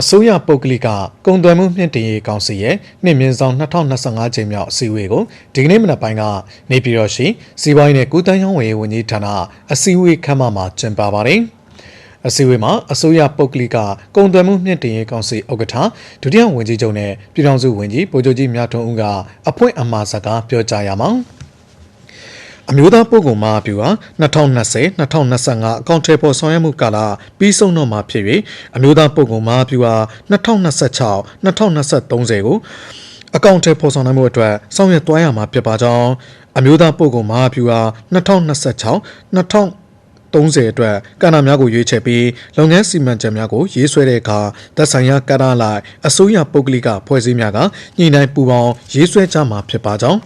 အစိုးရပုဂ္ဂလိကကုန်သွယ်မှုမြင့်တင်ရေးကောင်စီရဲ့နှစ်မြင့်ဆောင်2025ချိန်မြောက်အစည်းအဝေးကိုဒီကနေ့မနက်ပိုင်းကနေပြည်တော်ရှိစီးပွားရေးနဲ့ကုသရေးဝန်ကြီးဝန်ကြီးဌာနအစည်းအဝေးခန်းမမှာကျင်းပပါတယ်။အစည်းအဝေးမှာအစိုးရပုဂ္ဂလိကကုန်သွယ်မှုမြင့်တင်ရေးကောင်စီဥက္ကဋ္ဌဒုတိယဝန်ကြီးချုပ်နဲ့ပြည်ထောင်စုဝန်ကြီးဗိုလ်ချုပ်ကြီးမြတ်ထွန်းဦးကအဖွင့်အမှာစကားပြောကြားရမှာ အမျိုးသားပုဂ္ဂိုလ်မဟာဗျူဟာ2020 2025အကောင့်ထဲပေါ်ဆောင်ရွက်မှုကာလပြီးဆုံးတော့မှာဖြစ်၍အမျိုးသားပုဂ္ဂိုလ်မဟာဗျူဟာ2026 2023ကိုအကောင့်ထဲပေါ်ဆောင်နိုင်မှုအတွက်ဆောင်ရွက်သွားရမှာဖြစ်ပါကြောင်းအမျိုးသားပုဂ္ဂိုလ်မဟာဗျူဟာ2026 2000 30အတွက်ကာနာများကိုရွေးချယ်ပြီးလုပ်ငန်းစီမံချက်များကိုရေးဆွဲတဲ့အခါသက်ဆိုင်ရာကာနာလိုက်အစိုးရပုဂ္ဂလိကဖွဲ့စည်းများကညှိနှိုင်းပူးပေါင်းရေးဆွဲကြမှာဖြစ်ပါကြောင်း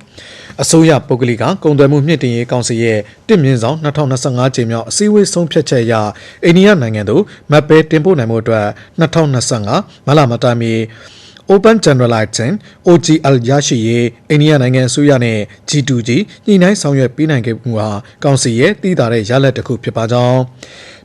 အစိုးရပုဂ္ဂလိကကုန်သွယ်မှုမြင့်တင်ရေးကောင်စီရဲ့တင့်မြင့်ဆောင်2025ချိန်မြောက်အစည်းအဝေးဆုံးဖြတ်ချက်အရအိန္ဒိယနိုင်ငံသို့မပ်ပဲတင်ပို့နိုင်မှုအတွက်2025မလမတိုင်မီ Open Generalizing OGL ရရှိရေးအိန္ဒိယနိုင်ငံအစိုးရနဲ့ G2G ညှိနှိုင်းဆောင်ရွက်ပေးနိုင်ခဲ့မှုဟာကောင်စီရဲ့တည်တာတဲ့ရလဒ်တစ်ခုဖြစ်ပါကြောင်း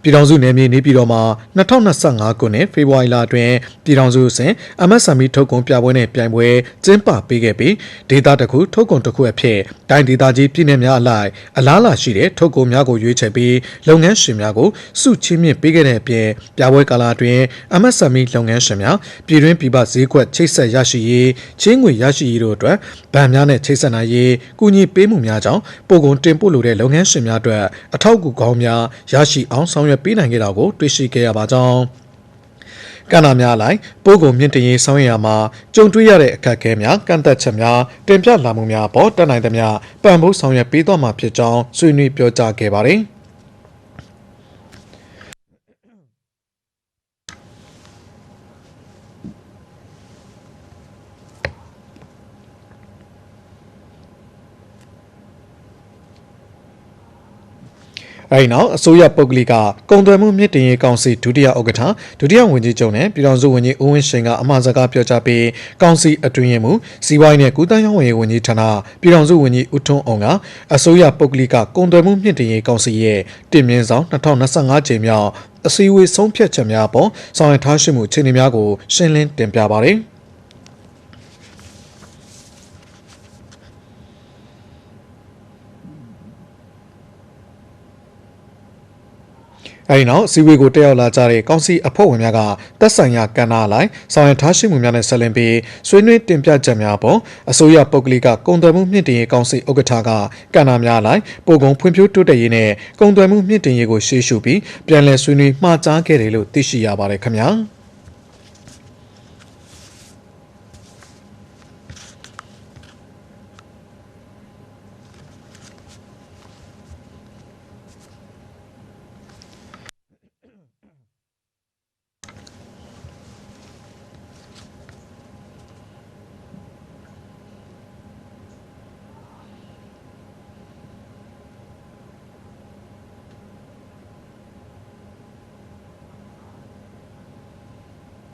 ပြည်ထောင်စုနယ်မြေနေပြည်တော်မှာ2025ခုနှစ်ဖေဖော်ဝါရီလအတွင်းပြည်ထောင်စုအဆင့် MSME ထုတ်ကုန်ပြပွဲနဲ့ပြိုင်ပွဲကျင်းပပေးခဲ့ပြီးဒေသတစ်ခုထုတ်ကုန်တစ်ခုအဖြစ်တိုင်းဒေသကြီးပြည်နယ်များအလိုက်အလားအလာရှိတဲ့ထုတ်ကုန်များကိုရွေးချယ်ပြီးလုပ်ငန်းရှင်များကိုစုချင်းမြင့်ပေးခဲ့တဲ့အပြင်ပြပွဲကာလအတွင်း MSME လုပ်ငန်းရှင်များပြည်တွင်းပြည်ပဈေးကွက်ချိတ်ဆက်ရရှိရေးချင်းငွေရရှိရေးတို့အတွက်ဗန်များနဲ့ချိတ်ဆက်နိုင်ရေးကူညီပေးမှုများကြောင့်ပို့ကုန်တင်ပို့လိုတဲ့လုပ်ငန်းရှင်များအတွက်အထောက်အကူကောင်းများရရှိအောင်ဆောင်ရွက်ပေးနိုင်ခဲ့တာကိုတွေ့ရှိခဲ့ရပါကြောင်းကဏ္ဍများလိုက်ပို့ကုန်မြင့်တင်ရေးဆောင်ရွက်ရမှာကြုံတွေ့ရတဲ့အခက်အခဲများကန့်သက်ချက်များတင်ပြလာမှုများပေါ်တက်နိုင်သမျှပံ့ပိုးဆောင်ရွက်ပေးသွားမှာဖြစ်ကြောင်းဆွေးနွေးပြောကြားခဲ့ပါတယ်။ အဲဒီနောက်အစိုးရပုဂ္ဂလိကကုန်သွယ်မှုမြင့်တင်ရေးကောင်စီဒုတိယဥက္ကဋ္ဌဒုတိယဝန်ကြီးချုပ်နဲ့ပြည်ထောင်စုဝန်ကြီးဦးဝင်းရှိန်ကအမှာစကားပြောကြားပြီးကောင်စီအတွင်းရင်မူစီးပွားရေးနဲ့ကုသရေးဝန်ကြီးဝန်ကြီးဌာနပြည်ထောင်စုဝန်ကြီးဦးထွန်းအောင်ကအစိုးရပုဂ္ဂလိကကုန်သွယ်မှုမြင့်တင်ရေးကောင်စီရဲ့တင်မြင့်ဆောင်2025ချိန်မြောက်အစည်းအဝေးဆုံးဖြတ်ချက်များပေါ်ဆောင်ရွက်ထားရှိမှုအခြေအနေများကိုရှင်းလင်းတင်ပြပါတယ်။ အဲဒီနောက်စီဝေးကိုတက်ရောက်လာကြတဲ့ကောင်စီအဖွဲ့ဝင်များကသက်ဆိုင်ရာကဏ္ဍအလိုက်ဆောင်ရွက်ထားရှိမှုများနဲ့ဆက်လင်းပြီးဆွေးနွေးတင်ပြချက်များပေါ်အစိုးရပုဂ္ဂလိကကုန်သွယ်မှုမြင့်တင်ရေးကောင်စီဥက္ကဋ္ဌကကဏ္ဍများအလိုက်ပို့ကုန်ဖွံ့ဖြိုးတိုးတက်ရေးနဲ့ကုန်သွယ်မှုမြင့်တင်ရေးကိုရှေ့ရှုပြီးပြန်လည်ဆွေးနွေးမှာကြားခဲ့တယ်လို့သိရှိရပါတယ်ခင်ဗျာ။